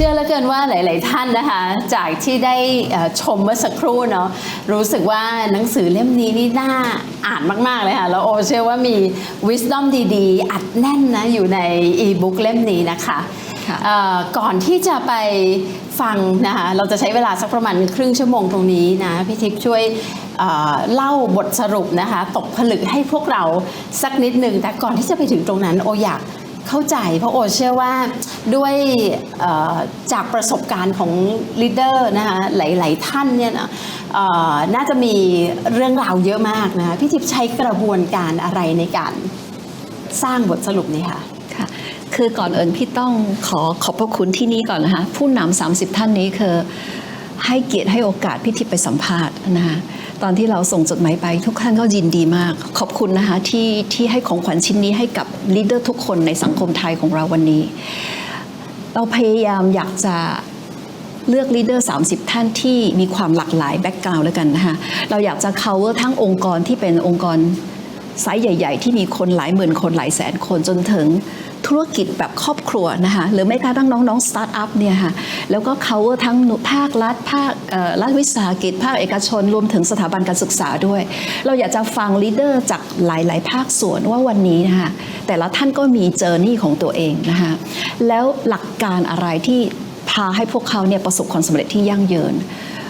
ชื่อเหลือเกินว่าหลาย ๆ ท่านนะคะ จากที่ได้เอ่อชมเมื่อสักครู่เนาะรู้สึกว่าหนังสือเล่มนี้นี่น่าอ่านมาก ๆ เลยค่ะ แล้วโอเชื่อว่ามี wisdom ดี ๆ อัดแน่นนะ อยู่ใน e-book เล่มนี้นะคะค่ะเอ่อก่อนที่จะไปฟังนะคะเราจะใช้เวลาสักประมาณครึ่งชั่วโมงตรงนี้นะพี่ทิพย์ช่วยเอ่อเล่าบทสรุปนะคะ ตกผลึกให้พวกเราสักนิดหนึ่งแต่ก่อนที่จะไปถึงตรงนั้นโออยาก เข้าใจเพราะโอเชื่อว่าด้วยจากประสบการณ์ของลีดเดอร์นะคะหลาย ๆ ท่านเนี่ยนะเอ่อน่าจะมีเรื่องราวเยอะมากนะคะพี่ทิพย์ใช้กระบวนการอะไรในการสร้างบทสรุปนี้ค่ะค่ะ คือก่อนเอิญพี่ต้องขอขอบพระคุณที่นี่ก่อนนะคะผู้นำ30 ท่านนี้คือให้เกียรติให้โอกาสพี่ทิพย์ไปสัมภาษณ์นะคะ ตอนที่เราส่งจดหมายไป ทุกท่านก็ยินดีมาก ขอบคุณนะคะที่ที่ให้ของขวัญชิ้นนี้ให้กับลีดเดอร์ทุกคนในสังคมไทยของเราวันนี้ เราพยายามอยากจะเลือกลีดเดอร์ 30 ท่านที่มีความหลากหลายแบ็กกราวด์แล้วกันนะคะเราอยากจะ cover ทั้งองค์กรที่เป็นองค์กร ไซส์ใหญ่ ๆ ที่มีคนหลายหมื่นคนหลายแสนคนจนถึงธุรกิจแบบครอบครัวนะคะหรือแม้กระทั่งน้องๆสตาร์ทอัพเนี่ยค่ะแล้วก็ cover ทั้งภาครัฐภาครัฐวิสาหกิจ ภาคเอกชน รวมถึงสถาบันการศึกษาด้วย เราอยากจะฟังลีดเดอร์จากหลายๆ ภาคส่วนว่าวันนี้นะคะแต่ละท่านก็มีเจอร์นี่ของตัวเองนะคะแล้วหลักการอะไรที่พาให้พวกเขาเนี่ยประสบความสำเร็จที่ยั่งยืน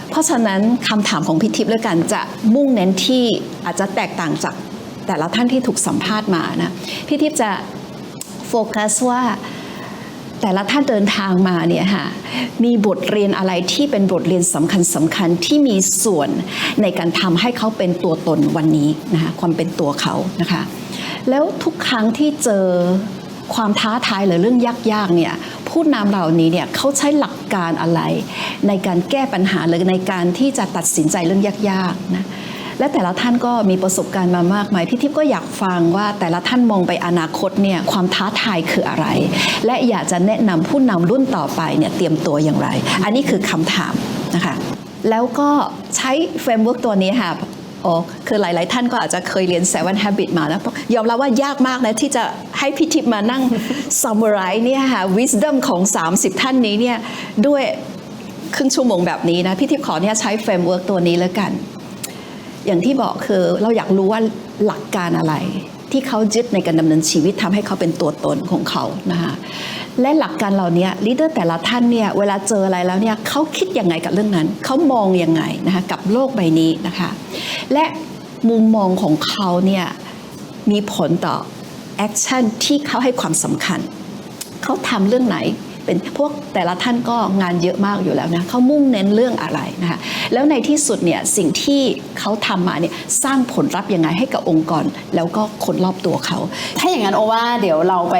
เพราะฉะนั้นคำถามของพี่ทิพย์แล้วกันจะมุ่งเน้นที่อาจจะแตกต่างจาก แต่ละท่านที่ถูกสัมภาษณ์มานะพี่ทิพย์จะโฟกัสว่าแต่ละท่านเดินทางมาเนี่ยค่ะมีบทเรียนอะไรที่เป็นบทเรียนสำคัญสำคัญที่มีส่วนในการทำให้เขาเป็นตัวตนวันนี้นะคะความเป็นตัวเขานะคะแล้วทุกครั้งที่เจอความท้าทายหรือเรื่องยากๆเนี่ยผู้นำเหล่านี้เนี่ยเขาใช้หลักการอะไร ในการแก้ปัญหาหรือในการที่จะตัดสินใจเรื่องยากๆนะ และแต่ละท่านก็มีประสบการณ์มามากมายพี่ทิพย์ก็อยากฟังว่าแต่ละท่านมองไปอนาคตเนี่ยความท้าทายคืออะไร และอยากจะแนะนำผู้นำรุ่นต่อไปเนี่ยเตรียมตัวอย่างไร อันนี้คือคำถามนะคะแล้วก็ใช้เฟรมเวิร์กตัวนี้ค่ะอ๋อคือหลาย ๆ ท่านก็อาจจะเคยเรียน Seven Habit มานะยอมรับว่ายากมากนะ ที่จะให้พี่ทิพย์มานั่ง summarize เนี่ยค่ะ wisdom ของ 30 ท่านนี้เนี่ยด้วยครึ่งชั่วโมงแบบนี้นะพี่ทิพย์ขอเนี่ยใช้เฟรมเวิร์กตัวนี้แล้วกัน อย่างที่บอกคือเราอยากรู้ว่าหลักการอะไร ที่เขายึดในการดำเนินชีวิตทำให้เขาเป็นตัวตนของเขานะคะและหลักการเหล่านี้ลีดเดอร์แต่ละท่านเนี่ยเวลาเจออะไรแล้วเนี่ยเขาคิดยังไงกับเรื่องนั้น เขามองยังไงนะคะกับโลกใบนี้นะคะและมุมมองของเขาเนี่ยมีผลต่อแอคชั่นที่เขาให้ความสำคัญ เขาทำเรื่องไหน เป็นพวกแต่ละท่านก็งานเยอะมากอยู่แล้วนะเขามุ่งเน้นเรื่องอะไรนะคะแล้วในที่สุดเนี่ยสิ่งที่เขาทำมาเนี่ยสร้างผลลัพธ์ยังไงให้กับองค์กร แล้วก็คนรอบตัวเขา ถ้าอย่างนั้นโอว่าเดี๋ยวเราไป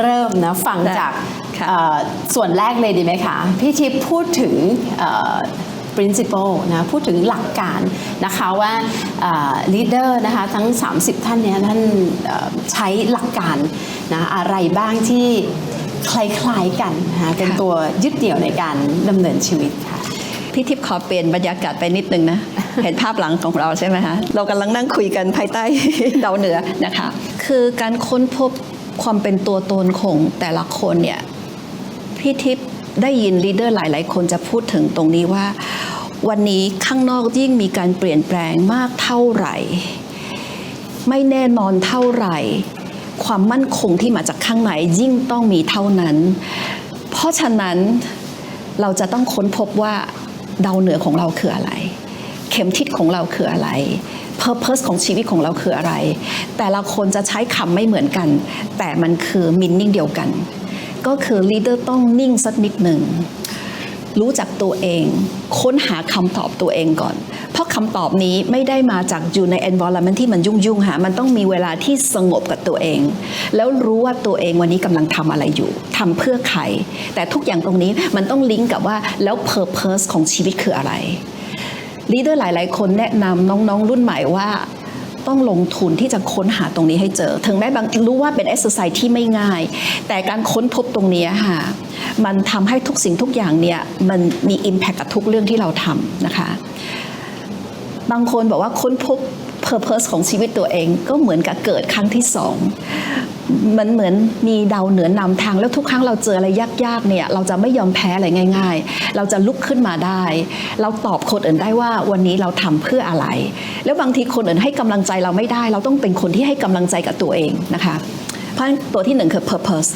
เริ่มนะฟังได้จากค่ะเอ่อส่วนแรกเลยดีไหมคะ พี่ทิพย์พูดถึงเอ่อ principle นะพูดถึงหลักการนะคะว่าเอ่อ leader นะคะทั้ง 30 ท่านเนี้ท่านเอ่อใช้หลักการนะอะไรบ้างที่ คล้ายๆกันนะคะเป็นค่ะตัวยึดเหนี่ยวในการดำเนินชีวิตค่ะ พี่ทิพย์ขอเปลี่ยนบรรยากาศไปนิดนึงนะ เห็นภาพหลังของเราใช่ไหมคะ เรากำลังนั่งคุยกันภายใต้ ดาวเหนือนะคะ คือการค้นพบความเป็นตัวตนของแต่ละคนเนี่ยพี่ทิพย์ได้ยินลีดเดอร์หลาย ๆ คนจะพูดถึงตรงนี้ว่า วันนี้ข้างนอกยิ่งมีการเปลี่ยนแปลงมากเท่าไหร่ ไม่แน่นอนเท่าไหร่ ความมั่นคงที่มาจากข้างในยิ่งต้องมีเท่านั้น เพราะฉะนั้นเราจะต้องค้นพบว่าดาวเหนือของเราคืออะไร เข็มทิศของเราคืออะไร Purpose ของชีวิตของเราคืออะไร แต่ละคนจะใช้คำไม่เหมือนกัน แต่มันคือมินนิ่งเดียวกัน ก็คือลีดเดอร์ต้องนิ่งสักนิดหนึ่งรู้จักตัวเอง ค้นหาคำตอบตัวเองก่อน ราะคำตอบนี้ไม่ได้มาจากอยู่ใน environment ที่มันยุ่งๆหามันต้องมีเวลาที่สงบกับตัวเอง แล้วรู้ว่าตัวเองวันนี้กำลังทำอะไรอยู่ทำเพื่อใคร แต่ทุกอย่างตรงนี้มันต้องลิงก์กับว่าแล้ว purpose ของชีวิตคืออะไรลีดเดอร์หลาย ๆ คนแนะนำน้องๆ รุ่นใหม่ว่าต้องลงทุนที่จะค้นหาตรงนี้ให้เจอ ถึงแม้บางรู้ว่าเป็น exercise ที่ไม่ง่าย แต่การค้นพบตรงนี้ค่ะมันทำให้ทุกสิ่งทุกอย่างเนี่ยมันมี impact กับทุกเรื่องที่เราทำนะคะ บางคนบอกว่าค้นพบ purpose ของชีวิตตัวเอง ก็เหมือนกับเกิดครั้งที่สองมันเหมือนมีดาวเหนือนำทางแล้วทุกครั้งเราเจออะไรยากๆเนี่ยเราจะไม่ยอมแพ้อะไรง่าย ๆ เราจะลุกขึ้นมาได้ เราตอบคนอื่นได้ว่าวันนี้เราทำเพื่ออะไร แล้วบางทีคนอื่นให้กำลังใจเราไม่ได้ เราต้องเป็นคนที่ให้กำลังใจกับตัวเองนะคะเพราะตัวที่หนึ่งคือ purpose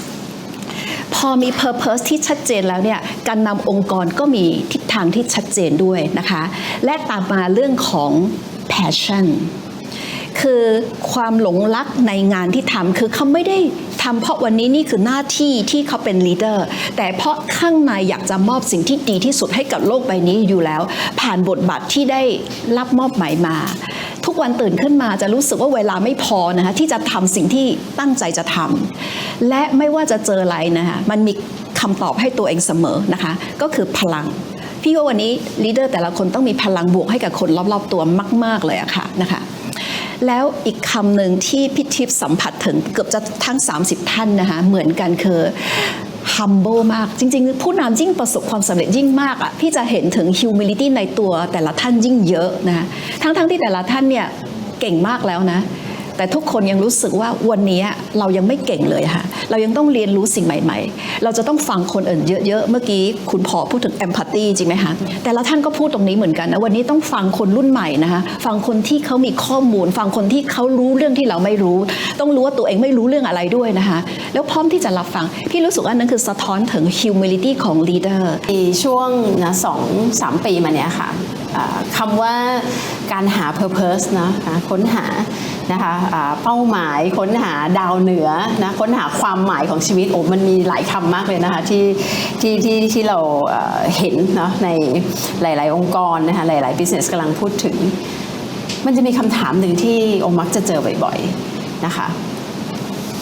อมี purpose ที่ชัดเจนแล้วเนี่ยการนำองค์กรก็มีทิศทางที่ชัดเจนด้วยนะคะ และตามมาเรื่องของ passion คือความหลงรักในงานที่ทำคือเขาไม่ได้ทำเพราะวันนี้นี่คือหน้าที่ที่เขาเป็นลีดเดอร์แต่เพราะข้างในอยากจะมอบสิ่งที่ดีที่สุดให้กับโลกใบนี้อยู่แล้ว ผ่านบทบาทที่ได้รับมอบหมายมา ทุกวันตื่นขึ้นมาจะรู้สึกว่าเวลาไม่พอนะคะที่จะทำสิ่งที่ตั้งใจจะทำและไม่ว่าจะเจออะไรนะคะมันมีคำตอบให้ตัวเองเสมอนะคะ ก็คือพลังพี่ว่าวันนี้ลีดเดอร์แต่ละคนต้องมีพลังบวกให้กับคนรอบๆตัวมาก ๆ เลยอะค่ะนะคะแล้วอีกคำหนึ่งที่พี่ทิพย์สัมผัสถึงเกือบจะทั้ง 30 ท่านนะคะเหมือนกันคือ humble มาก จริง ๆ ผู้นำยิ่งประสบความสำเร็จยิ่งมากอะพี่จะเห็นถึง humility ในตัวแต่ละท่านยิ่งเยอะนะทั้งๆที่แต่ละท่านเนี่ยเก่งมากแล้วนะ แต่ทุกคนยังรู้สึกว่าวันนี้เรายังไม่เก่งเลยค่ะ เรายังต้องเรียนรู้สิ่งใหม่ ๆ เราจะต้องฟังคนอื่นเยอะๆ เมื่อกี้คุณพอพูดถึง empathy จริงไหมคะ แต่ละท่านก็พูดตรงนี้เหมือนกันนะ วันนี้ต้องฟังคนรุ่นใหม่นะคะ ฟังคนที่เขามีข้อมูล ฟังคนที่เขารู้เรื่องที่เราไม่รู้ ต้องรู้ว่าตัวเองไม่รู้เรื่องอะไรด้วยนะคะ แล้วพร้อมที่จะรับฟัง พี่รู้สึกว่านั่นคือสะท้อนถึง humility ของ leader ช่วงนะสองสามปีมาเนี้ยค่ะคำว่าการหา purpose นะค้นหา นะคะเป้าหมายค้นหาดาวเหนือนะค้นหาความหมายของชีวิตโอ้มันมีหลายคำมากเลยนะคะที่ที่ที่ที่เราเห็นเนาะในหลาย ๆ องค์กรนะคะหลาย ๆ business กำลังพูดถึง มันจะมีคำถามหนึ่งที่โอมักจะเจอบ่อย ๆ นะคะ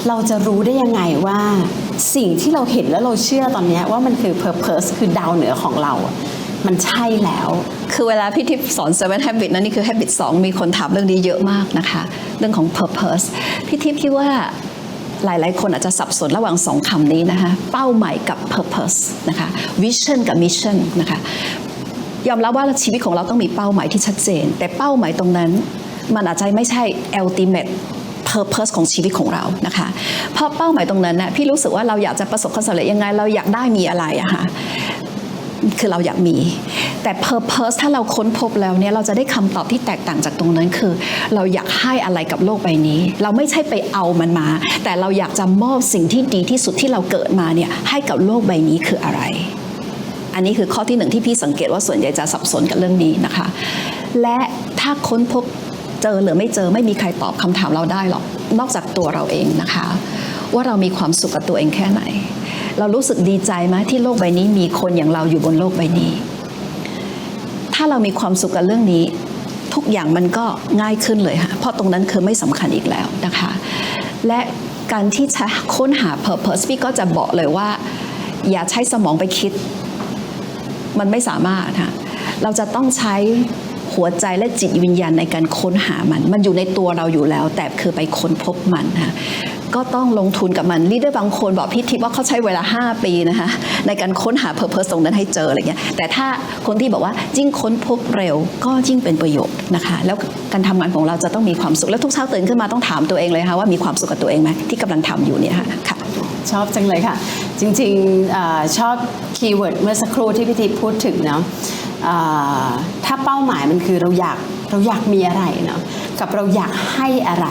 เราจะรู้ได้ยังไงว่าสิ่งที่เราเห็นแล้วเราเชื่อตอนนี้ว่ามันคือ purpose คือดาวเหนือของเรา มันใช่แล้ว คือเวลาพี่ทิพย์สอน seven habit นั่นนี่คือ habit 2 มีคนถามเรื่องนี้เยอะมากนะคะ เรื่องของ purpose พี่ทิพย์คิดว่าหลาย ๆ คนอาจจะสับสนระหว่างสองคำนี้นะคะ เป้าหมายกับ purpose นะคะ vision กับ mission นะคะ ยอมรับว่าชีวิตของเราต้องมีเป้าหมายที่ชัดเจน แต่เป้าหมายตรงนั้น มันอาจจะไม่ใช่ ultimate purpose ของชีวิตของเรานะคะ เพราะเป้าหมายตรงนั้นน่ะพี่รู้สึกว่าเราอยากจะประสบความสำเร็จยังไง เราอยากได้มีอะไรอะค่ะ คือเราอยากมี แต่ purpose ถ้าเราค้นพบแล้วเนี่ยเราจะได้คำตอบที่แตกต่างจากตรงนั้นคือ เราอยากให้อะไรกับโลกใบนี้ เราไม่ใช่ไปเอามันมา แต่เราอยากจะมอบสิ่งที่ดีที่สุดที่เราเกิดมาเนี่ยให้กับโลกใบนี้คืออะไร อันนี้คือข้อที่หนึ่งที่พี่สังเกตว่าส่วนใหญ่จะสับสนกับเรื่องนี้นะคะ และถ้าค้นพบเจอหรือไม่เจอไม่มีใครตอบคำถามเราได้หรอกนอกจากตัวเราเองนะคะ ว่าเรามีความสุขกับตัวเองแค่ไหน เรารู้สึกดีใจไหมที่โลกใบนี้มีคนอย่างเราอยู่บนโลกใบนี้ ถ้าเรามีความสุขกับเรื่องนี้ ทุกอย่างมันก็ง่ายขึ้นเลยค่ะเพราะตรงนั้นคือไม่สำคัญอีกแล้วนะคะ และการที่จะค้นหา purpose พี่ก็จะบอกเลยว่า อย่าใช้สมองไปคิด มันไม่สามารถค่ะเราจะต้องใช้หัวใจและจิตวิญญาณในการค้นหามัน มันอยู่ในตัวเราอยู่แล้ว แต่คือไปค้นพบมันค่ะ ก็ต้องลงทุนกับมันลีดเดอร์บางคนบอกพี่ทิพย์ว่าเขาใช้เวลา 5 ปีนะคะในการค้นหา purpose ตรงนั้นให้เจออะไรเงี้ยแต่ถ้าคนที่บอกว่ายิ่งค้นพบเร็วก็ยิ่งเป็นประโยชน์นะคะแล้วการทำงานของเราจะต้องมีความสุขแล้วทุกเช้าตื่นขึ้นมาต้องถามตัวเองเลยค่ะว่ามีความสุขกับตัวเองไหมที่กำลังทำอยู่เนี่ยค่ะชอบจังเลยค่ะ จริงๆอชอบคีย์เวิร์ดเมื่อสักครู่ที่พี่ทิพย์พูดถึงเนาะถ้าเป้าหมายมันคือเราอยากเราอยากมีอะไรเนาะกับเราอยากให้อะไร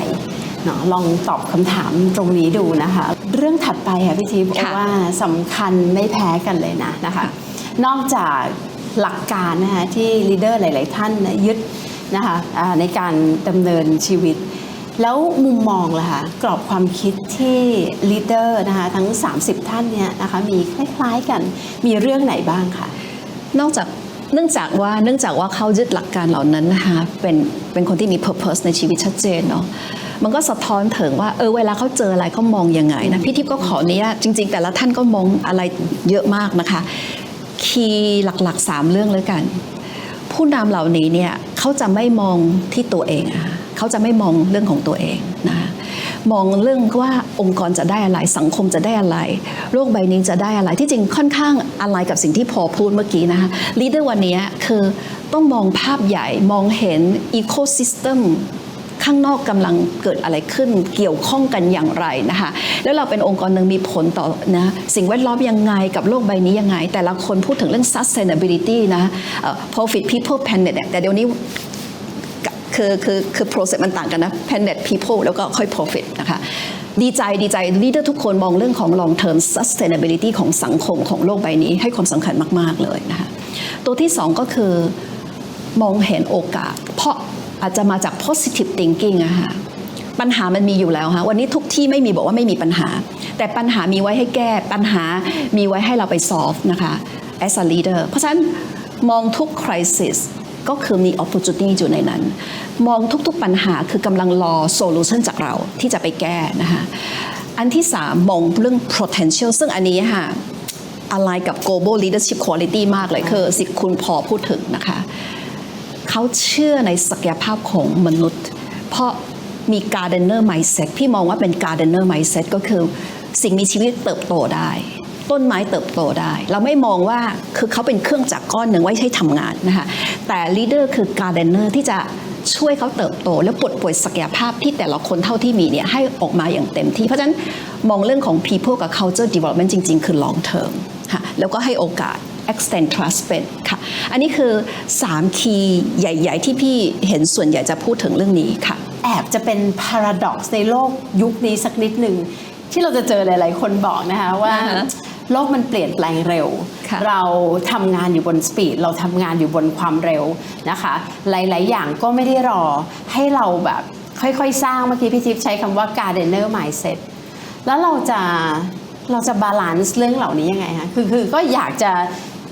เนาะลองตอบคำถามตรงนี้ดูนะคะ เรื่องถัดไปค่ะพี่ทิพย์ค่ะว่าสำคัญไม่แพ้กันเลยนะนะคะ นอกจากหลักการนะคะที่ลีดเดอร์หลาย ๆ ท่านนะยึดนะคะอ่าในการดำเนินชีวิต แล้วมุมมองล่ะคะกรอบความคิดที่ลีดเดอร์นะคะทั้ง 30 ท่านเนี่ยนะคะมีคล้าย ๆ กันมีเรื่องไหนบ้างคะนอกจากเนื่องจากว่าเนื่องจากว่าเขายึดหลักการเหล่านั้นนะคะเป็นเป็นคนที่มี purpose ในชีวิตชัดเจนเนาะ มันก็สะท้อนถึงว่าเออเวลาเขาเจออะไรเขามองยังไงนะพี่ทิพย์ก็ขออนุญาตจริง ๆ แต่ละท่านก็มองอะไรเยอะมากนะคะ คีย์หลักๆ 3 เรื่องแล้วกัน ผู้นำเหล่านี้เนี่ยเขาจะไม่มองที่ตัวเองเขาจะไม่มองเรื่องของตัวเองนะมองเรื่องว่าองค์กรจะได้อะไร สังคมจะได้อะไร โลกใบนี้จะได้อะไรที่จริงค่อนข้างอะไรกับสิ่งที่พอพูดเมื่อกี้นะคะลีดเดอร์วันนี้คือต้องมองภาพใหญ่มองเห็นอีโคซิสเต็ม ข้างนอกกำลังเกิดอะไรขึ้น เกี่ยวข้องกันอย่างไรนะคะ แล้วเราเป็นองค์กรหนึ่งมีผลต่อนะสิ่งแวดล้อมยังไงกับโลกใบนี้ยังไง แต่ละคนพูดถึงเรื่อง sustainability นะ profit people planet แต่เดี๋ยวนี้คือคือคือ process มันต่างกันนะ planet people แล้วก็ค่อย profit นะคะดีใจดีใจ leader ทุกคนมองเรื่องของ long term sustainability ของสังคมของโลกใบนี้ ให้ความสำคัญมาก ๆ เลยนะคะตัวที่สองก็คือมองเห็นโอกาส เพราะ อาจจะมาจาก positive thinking อะค่ะปัญหามันมีอยู่แล้วค่ะวันนี้ทุกที่ไม่มีบอกว่าไม่มีปัญหา แต่ปัญหามีไว้ให้แก้ปัญหามีไว้ให้เราไป solve นะคะ as a leader เพราะฉะนั้นมองทุก crisis ก็คือมี opportunity อยู่ในนั้น มองทุกๆปัญหาคือกำลังรอ solution จากเราที่จะไปแก้นะคะอันที่สามมองเรื่อง potential ซึ่งอันนี้ค่ะอะไรกับ global leadership quality มากเลยคือสิคุณพอพูดถึงนะคะ เขาเชื่อในศักยภาพของมนุษย์ เพราะมี gardener mindset พี่มองว่าเป็น gardener mindset ก็คือสิ่งมีชีวิตเติบโตได้ ต้นไม้เติบโตได้ เราไม่มองว่าคือเขาเป็นเครื่องจักรก้อนหนึ่งไว้ใช้ทำงานนะคะแต่ leader คือ gardener ที่จะช่วยเขาเติบโต และปลดปล่อยศักยภาพที่แต่ละคนเท่าที่มีเนี่ยให้ออกมาอย่างเต็มที่ เพราะฉะนั้นมองเรื่องของ people กับ culture development จริง ๆ คือ long term ค่ะแล้วก็ให้โอกาส extend trust เป็นค่ะ อันนี้คือ 3 คีย์ใหญ่ ๆ ที่พี่เห็นส่วนใหญ่จะพูดถึงเรื่องนี้ค่ะ แอบจะเป็น paradox ในโลกยุคนี้สักนิดหนึ่ง ที่เราจะเจอหลาย ๆ คนบอกนะคะว่าอ่าฮะโลกมันเปลี่ยนแปลงเร็วค่ะเราทำงานอยู่บนสปีด เราทำงานอยู่บนความเร็วนะคะ หลาย ๆ อย่างก็ไม่ได้รอให้เราแบบค่อย ๆ สร้างเมื่อกี้พี่ทิพย์ใช้คำว่า gardener mindset แล้วเราจะเราจะบาลานซ์เรื่องเหล่านี้ยังไงคะคือคือก็อยากจะ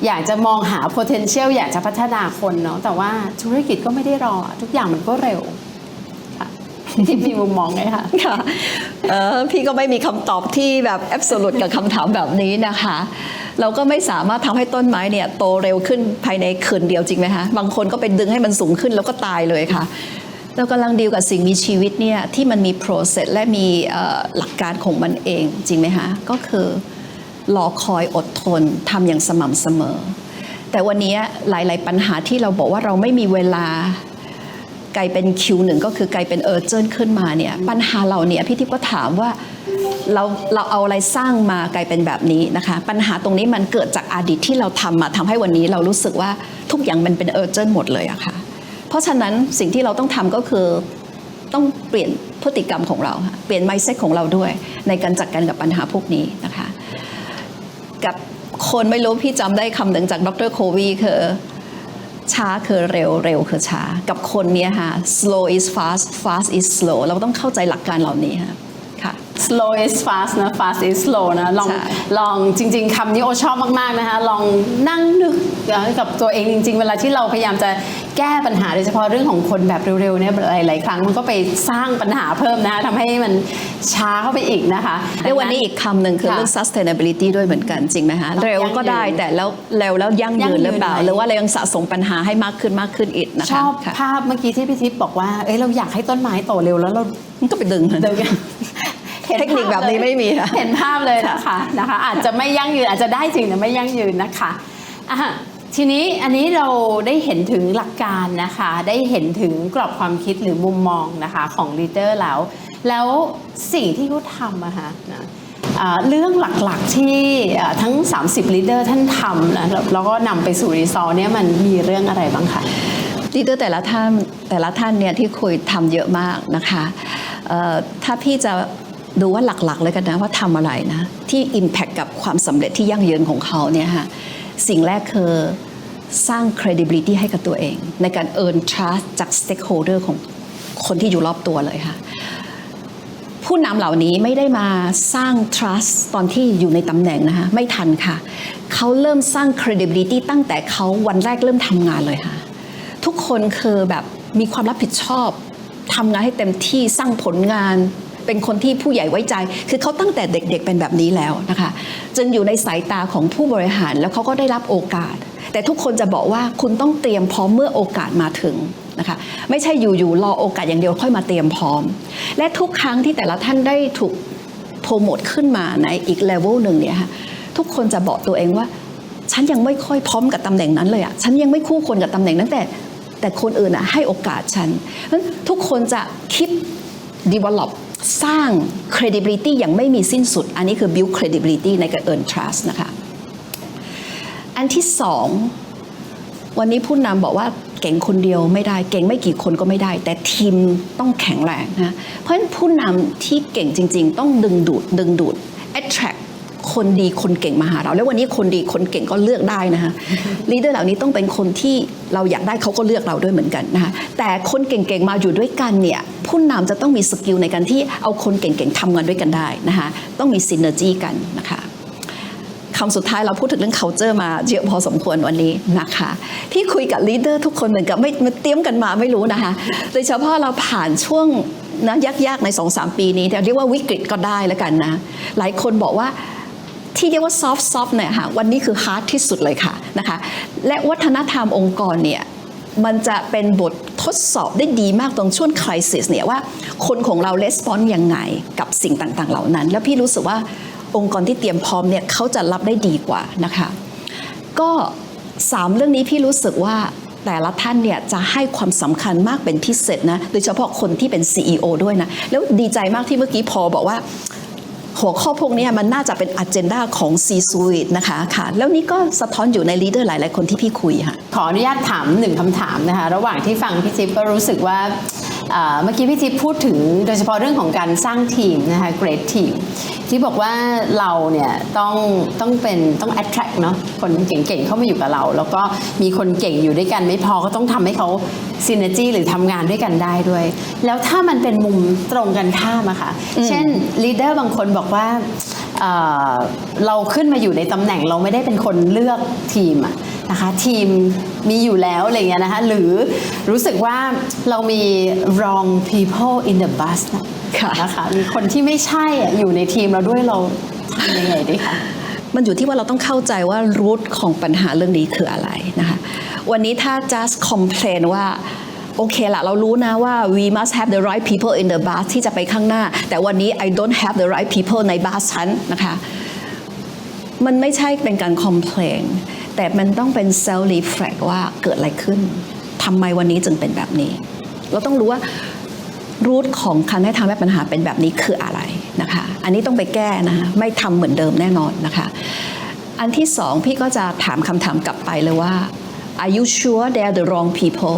อยากจะมองหา potential อยากจะพัฒนาคนเนาะแต่ว่าธุรกิจก็ไม่ได้รอ ทุกอย่างมันก็เร็วค่พี่มีมุมมองไงคะค่ะพี่ก็ไม่มีคำตอบที่แบบ absolute กับคำถามแบบนี้นะคะ เราก็ไม่สามารถทำให้ต้นไม้เนี่ยโตเร็วขึ้นภายในคืนเดียวจริงไหมคะบางคนก็ไปดึงให้มันสูงขึ้นแล้วก็ตายเลยค่ะเรากำลังดีลกับสิ่งมีชีวิตเนี่ยที่มันมี process และมีหลักการของมันเองจริงไหมคะก็คือ รอคอยอดทนทำอย่างสม่ำเสมอ แต่วันนี้หลายๆปัญหาที่เราบอกว่าเราไม่มีเวลากลายเป็นคิวหนึ่งก็คือกลายเป็นเออร์เจนขึ้นมาเนี่ยปัญหาเราเนี่ยพี่ทิพย์ก็ถามว่าเราเราเอาอะไรสร้างมากลายเป็นแบบนี้นะคะ ปัญหาตรงนี้มันเกิดจากอดีตที่เราทำมาทำให้วันนี้เรารู้สึกว่าทุกอย่างมันเป็นเออร์เจนหมดเลยอะค่ะเพราะฉะนั้นสิ่งที่เราต้องทำก็คือต้องเปลี่ยนพฤติกรรมของเรา เปลี่ยนไม n ์เซ็ตของเราด้วยในการจัดการกับปัญหาพวกนี้นะคะ กับคนไม่รู้พี่จำได้คำหนึ่งจากดรโควีคือช้าคือเร็วเร็วคือช้า กับคนเนี้ยค่ะ slow is fast fast is slow เราต้องเข้าใจหลักการเหล่านี้ค่ะ slow is fast นะ fast is slow นะ ลองใช่ลองจริง ๆคำนี้โอชอบมาก ๆ นะคะ ลองนั่งนึกกับตัวเองจริง ๆ เวลาที่เราพยายามจะแก้ปัญหาโดยเฉพาะเรื่องของคนแบบเร็วๆเนี่ยหลายๆครั้งมันก็ไปสร้างปัญหาเพิ่มนะคะทำให้มันช้าเข้าไปอีกนะคะแล้ววันนี้อีกคำหนึ่งคือค่ะเรื่อง sustainability ด้วยเหมือนกันจริงไหมคะต้องเร็วก็ได้ยั่งยืนแต่แล้วเร็วแล้วยั่งยั่งยืยืนนหรือเปล่าไหมหรือว่าเรายังสะสมปัญหาให้มากขึ้นมากขึ้นอีกนะคะชอบค่ะภาพเมื่อกี้ที่พี่ทิพย์บอกว่าเอ้ยเราอยากให้ต้นไม้โตเร็วแล้วเรามันก็ไปดึงเดินห็ เทคนิคแบบนี้ไม่มีค่ะเห็นภาพเลยนะคะนะคะ อาจจะไม่ยั่งยืนอาจจะได้จริงแต่ไม่ยั่งยืนนะคะอะทีนี้อันนี้เราได้เห็นถึงหลักการนะคะ ได้เห็นถึงกรอบความคิดหรือมุมมองนะคะของลีดเดอร์แล้ว แล้วสิ่งที่เขาทำอะคะนะอ่าเรื่องหลักๆที่อ่าทั้ง 30ลีดเดอร์ท่านทำนะแล้วแล้วก็นำไปสู่รีซอร์เนี่ยมันมีเรื่องอะไรบ้างคะลีดเดอร์แต่ละท่านแต่ละท่านเนี่ยที่คุยทำเยอะมากนะคะเอ่อถ้าพี่จะ ดูว่าหลักๆเลยกันนะว่าทำอะไรนะ ที่ Impact กับความสำเร็จที่ยั่งยืนของเขาเนี่ยค่ะสิ่งแรกคือสร้าง credibility ให้กับตัวเอง ในการ earn trust จาก stakeholder ของคนที่อยู่รอบตัวเลยค่ะ ผู้นำเหล่านี้ไม่ได้มาสร้าง trust ตอนที่อยู่ในตำแหน่งนะคะไม่ทันค่ะ เขาเริ่มสร้าง credibility ตั้งแต่เขาวันแรกเริ่มทำงานเลยค่ะ ทุกคนคือแบบมีความรับผิดชอบทำงานให้เต็มที่สร้างผลงาน เป็นคนที่ผู้ใหญ่ไว้ใจ คือเขาตั้งแต่เด็กๆเป็นแบบนี้แล้วนะคะ จึงอยู่ในสายตาของผู้บริหารแล้วเขาก็ได้รับโอกาส แต่ทุกคนจะบอกว่าคุณต้องเตรียมพร้อมเมื่อโอกาสมาถึงนะคะไม่ใช่อยู่ๆรอโอกาสอย่างเดียวค่อยมาเตรียมพร้อม และทุกครั้งที่แต่ละท่านได้ถูกโปรโมทขึ้นมาในอีกเลเวลหนึ่งเนี่ยค่ะทุกคนจะบอกตัวเองว่า ฉันยังไม่ค่อยพร้อมกับตำแหน่งนั้นเลยอะฉันยังไม่คู่ควรกับตำแหน่งนั้นแต่แต่คนอื่นอะให้โอกาสฉันนั้นทุกคนจะคิด develop สร้าง credibility อย่างไม่มีสิ้นสุด อันนี้คือ build credibility ในการ earn trust นะคะ อันที่สองวันนี้ผู้นำบอกว่าเก่งคนเดียวไม่ได้ เก่งไม่กี่คนก็ไม่ได้ แต่ทีมต้องแข็งแรงนะเพราะฉะนั้นผู้นำที่เก่งจริง ๆ ต้องดึงดูดดึงดูด attract คนดีคนเก่งมาหาเรา แล้ววันนี้คนดีคนเก่งก็เลือกได้นะคะลีดเดอร์เหล่านี้ต้องเป็นคนที่เราอยากได้เขาก็เลือกเราด้วยเหมือนกันนะคะแต่คนเก่งๆมาอยู่ด้วยกันเนี่ยผู้นำจะต้องมีสกิลในการที่เอาคนเก่งๆทำงานด้วยกันได้นะคะต้องมี synergy กันนะคะคำสุดท้ายเราพูดถึงเรื่อง culture มาเยอะพอสมควรวันนี้นะคะพี่คุยกับ leader ทุกคนเหมือนกับไม่ไม่เตรียมกันมาไม่รู้นะคะโดยเฉพาะเราผ่านช่วงนะยากๆใน 2-3 ปีนี้แต่เรียกว่าวิกฤตก็ได้แล้วกันนะ หลายคนบอกว่า ที่เรียกว่า soft soft เนี่ยค่ะวันนี้คือ hard ที่สุดเลยค่ะนะคะและวัฒนธรรมองค์กรเนี่ยมันจะเป็นบททดสอบได้ดีมากตรงช่วงคริสิสเนี่ยว่าคนของเราレスปอนยังไงกับสิ่งต่างๆ เหล่านั้น แล้วพี่รู้สึกว่าองค์กรที่เตรียมพร้อมเนี่ยเขาจะรับได้ดีกว่านะคะก็สามเรื่องนี้พี่รู้สึกว่าแต่ละท่านเนี่ยจะให้ความสำคัญมากเป็นพิเศษนะ โดยเฉพาะคนที่เป็น CEO ด้วยนะ แล้วดีใจมากที่เมื่อกี้พอบอกว่า หัวข้อพวกนี้มันน่าจะเป็นอันเจนดาของซีซูริตนะคะค่ะ แล้วนี่ก็สะท้อนอยู่ในลีดเดอร์หลาย ๆ คนที่พี่คุยค่ะ ขออนุญาตถามหนึ่งคำถามนะคะ ระหว่างที่ฟังพี่จิ๊บก็รู้สึกว่า เมื่อกี้พี่จิ๊บพูดถึงโดยเฉพาะเรื่องของการสร้างทีมนะคะ great team ที่บอกว่าเราเนี่ยต้องต้องเป็นต้อง attract เนาะคนเก่งๆเข้ามาอยู่กับเรา แล้วก็มีคนเก่งอยู่ด้วยกันไม่พอก็ต้องทำให้เขา synergy หรือทำงานด้วยกันได้ด้วย แล้วถ้ามันเป็นมุมตรงกันข้ามอะค่ะ เช่น leader บางคนบอกว่า เราขึ้นมาอยู่ในตำแหน่งเราไม่ได้เป็นคนเลือกทีมนะคะทีมมีอยู่แล้วอะไรเงี้ยนะคะหรือรู้สึกว่าเรามี wrong people in the bus นะคะนะคะมีคนที่ไม่ใช่อยู่ในทีมเราด้วยเราทำยังไงดีคะมันอยู่ที่ว่าเราต้องเข้าใจว่า root ของปัญหาเรื่องนี้คืออะไรนะคะวันนี้ถ้า just complain ว่า โอเคละเรารู้นะว่า we must have the right people in the bus ที่จะไปข้างหน้า แต่วันนี้ I don't have the right people ใน bus ฉันนะคะมันไม่ใช่เป็นการ complain แต่มันต้องเป็น self reflect ว่าเกิดอะไรขึ้นทำไมวันนี้จึงเป็นแบบนี้ เราต้องรู้ว่ารูทของคันให้ทำให้ปัญหาเป็นแบบนี้คืออะไรนะคะ อันนี้ต้องไปแก้นะคะไม่ทำเหมือนเดิมแน่นอนนะคะ อันที่สองพี่ก็จะถามคำถามกลับไปเลยว่า are you sure they are the wrong people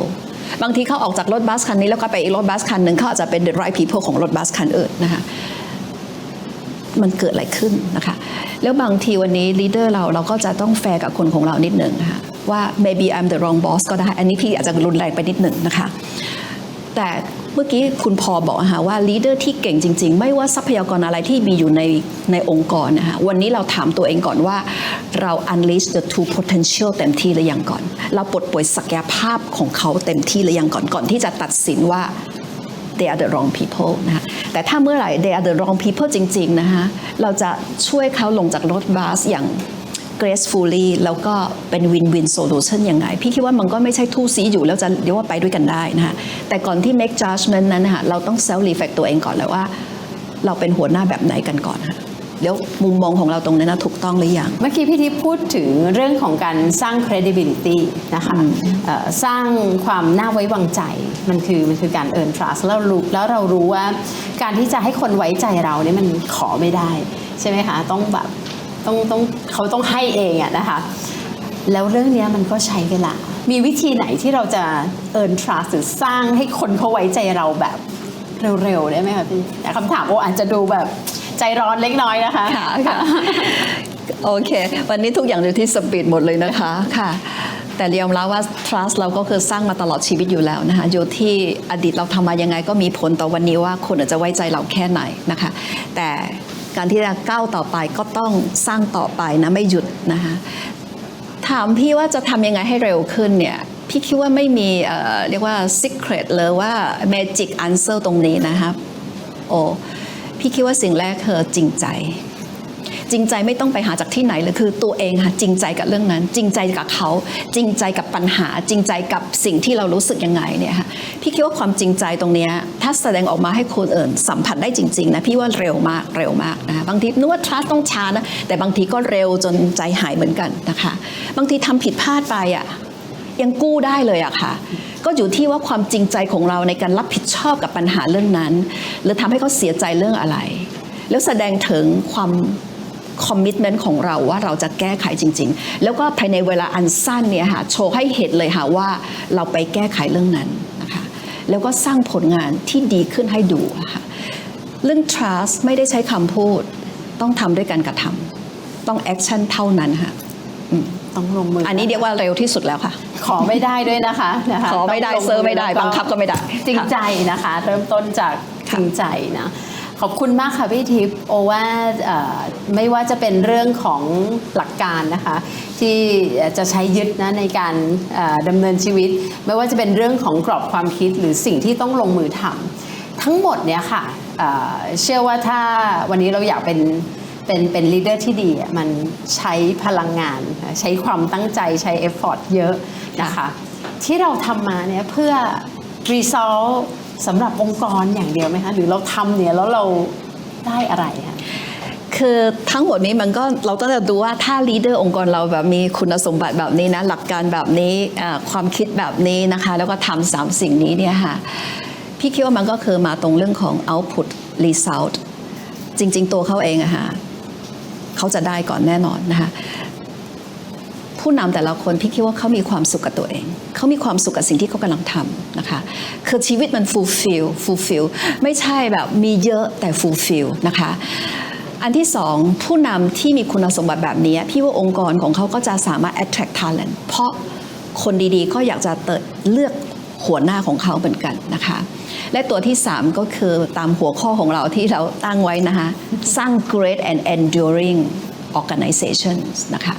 บางทีเขาออกจากรถบัสคันนี้แล้วก็ไปอีกรถบัสคันหนึ่งเขาอาจจะเป็นเดอะไรพีเพลของรถบัสคันอื่นนะคะมันเกิดอะไรขึ้นนะคะ แล้วบางทีวันนี้ลีดเดอร์เราเราก็จะต้องแฟร์กับคนของเรานิดหนึ่งค่ะว่า maybe I'm the wrong boss ก็ได้ อันนี้พี่อาจจะรุนแรงไปนิดหนึ่งนะคะ แต่ เมื่อกี้คุณพอบอกอะคะว่าลีดเดอร์ที่เก่งจริง ๆ ไม่ว่าทรัพยากรอะไรที่มีอยู่ในในองค์กรนะคะวันนี้เราถามตัวเองก่อนว่าเรา unleash the true potential เต็มที่หรือยังก่อน เราปลดปล่อยศักยภาพของเขาเต็มที่หรือยังก่อนก่อนที่จะตัดสินว่า they are the wrong people นะคะแต่ถ้าเมื่อไหร่ they are the wrong people จริง ๆ นะคะเราจะช่วยเขาลงจากรถบัสอย่าง gracefully แล้วก็เป็น win-win solution ยังไง พี่คิดว่ามันก็ไม่ใช่ทู่ซีอยู่แล้วจะเรียกว่าไปด้วยกันได้นะคะแต่ก่อนที่ make judgment นั้นนะคะเราต้อง self reflect ตัวเองก่อนเลยว่า เราเป็นหัวหน้าแบบไหนกันก่อนค่ะเดี๋ยวมุมมองของเราตรงนั้นนะถูกต้องหรือยัง เมื่อกี้พี่ทิพย์พูดถึงเรื่องของการสร้าง credibility นะคะเอ่อสร้างความน่าไว้วางใจ มันคือมันคือการ earn trust แล้วรู้แล้วเรารู้ว่า การที่จะให้คนไว้ใจเราเนี่ยมันขอไม่ได้ ใช่ไหมคะ ต้องแบบ ต้องต้องเขาต้องให้เองอะนะคะ แล้วเรื่องเนี้ยมันก็ใช้เวลา มีวิธีไหนที่เราจะ earn trust หรือสร้างให้คนเขาไว้ใจเราแบบเร็วๆได้ไหมคะพี่แต่คำถามโออาจจะดูแบบใจร้อนเล็กน้อยนะคะค่ะค่ะโอเค วันนี้ทุกอย่างอยู่ที่สปีดหมดเลยนะคะค่ะแต่ยอมรับว่า trust เราก็คือสร้างมาตลอดชีวิตอยู่แล้วนะคะอยู่ที่อดีตเราทำมายังไงก็มีผลต่อวันนี้ว่าคนอาจจะไว้ใจเราแค่ไหนนะคะ แต่ การที่จะก้าวต่อไปก็ต้องสร้างต่อไปนะไม่หยุดนะคะถามพี่ว่าจะทำยังไงให้เร็วขึ้นเนี่ยพี่คิดว่าไม่มีเเรียกว่า secret เลยว่า magic answer ตรงนี้นะครับโอ้พี่คิดว่าสิ่งแรกคือจริงใจ จริงใจไม่ต้องไปหาจากที่ไหนเลยคือตัวเองค่ะจริงใจกับเรื่องนั้น จริงใจกับเขา จริงใจกับปัญหา จริงใจกับสิ่งที่เรารู้สึกยังไงเนี่ยค่ะพี่คิดว่าความจริงใจตรงนี้ถ้าแสดงออกมาให้คนอื่นสัมผัสได้จริงๆนะพี่ว่าเร็วมากเร็วมากนะคะบางทีนึกว่า trust ต้องช้านะแต่บางทีก็เร็วจนใจหายเหมือนกันนะคะบางทีทำผิดพลาดไปอะยังกู้ได้เลยอะค่ะ ก็อยู่ที่ว่าความจริงใจของเราในการรับผิดชอบกับปัญหาเรื่องนั้น หรือทำให้เขาเสียใจเรื่องอะไร แล้วแสดงถึงความ คอมมิชเมนต์ของเราว่าเราจะแก้ไขจริง ๆ แล้วก็ภายในเวลาอันสั้นเนี่ยค่ะโชว์ให้เห็นเลยค่ะว่าเราไปแก้ไขเรื่องนั้นนะคะแล้วก็สร้างผลงานที่ดีขึ้นให้ดูอะค่ะเรื่อง trust ไม่ได้ใช้คำพูด ต้องทำด้วยการกระทำต้อง action เท่านั้นค่ะต้องลงมืออัอันนี้เรียกว่าเร็วที่สุดแล้วค่ะ ขอไม่ได้ด้วยนะคะนะคะขอไม่ได้ต้งลงเซอร์ไม่ได้แล้วบังคับก็ไม่ได้ จริงค่ะใจนะคะ เริ่มต้นจากจค่ะริงใจนะ ขอบคุณมากค่ะพี่ทิพย์โอว่าไม่ว่าจะเป็นเรื่องของหลักการนะคะ ที่จะใช้ยึดนะในการดำเนินชีวิต ไม่ว่าจะเป็นเรื่องของกรอบความคิดหรือสิ่งที่ต้องลงมือทำทั้งหมดเนี่ยค่ะเชื่อว่าถ้าวันนี้เราอยากเป็นเป็นเป็นลีดเดอร์ที่ดีมันใช้พลังงาน ใช้ความตั้งใจใช้เอฟฟอร์ตเยอะนะคะ ที่เราทำมาเนี่ยเพื่อ result สำหรับองค์กรอย่างเดียวไหมคะ หรือเราทำเนี่ยแล้วเราได้อะไรคะ คือทั้งหมดนี้มันก็เราต้องดูว่าถ้าลีดเดอร์องค์กรเราแบบมีคุณสมบัติแบบนี้นะหลักการแบบนี้อ่าความคิดแบบนี้นะคะ แล้วก็ทำสามสิ่งนี้เนี่ยค่ะพี่คิดว่ามันก็คือมาตรงเรื่องของ output result จริง ๆ ตัวเขาเองอะค่ะเขาจะได้ก่อนแน่นอนนะคะ ผู้นำแต่ละคนพี่คิดว่าเขามีความสุขกับตัวเอง เขามีความสุขกับสิ่งที่เขากำลังทำนะคะคือชีวิตมัน fulfill fulfill ไม่ใช่แบบมีเยอะแต่ fulfill นะคะอันที่สองผู้นำที่มีคุณสมบัติแบบนี้ พี่ว่าองค์กรของเขาก็จะสามารถ attract talent เพราะคนดีๆ ก็อยากจะเติเลือกหัวหน้าของเขาเหมือนกันนะคะ และตัวที่ 3 ก็คือตามหัวข้อของเราที่เราตั้งไว้นะคะ สร้าง great and enduring organizations นะคะ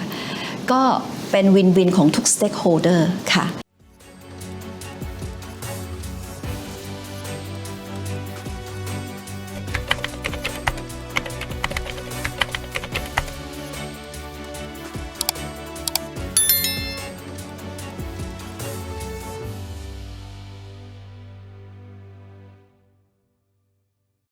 ก็เป็นวินวินของทุกสเต็กโฮเดอร์ค่ะ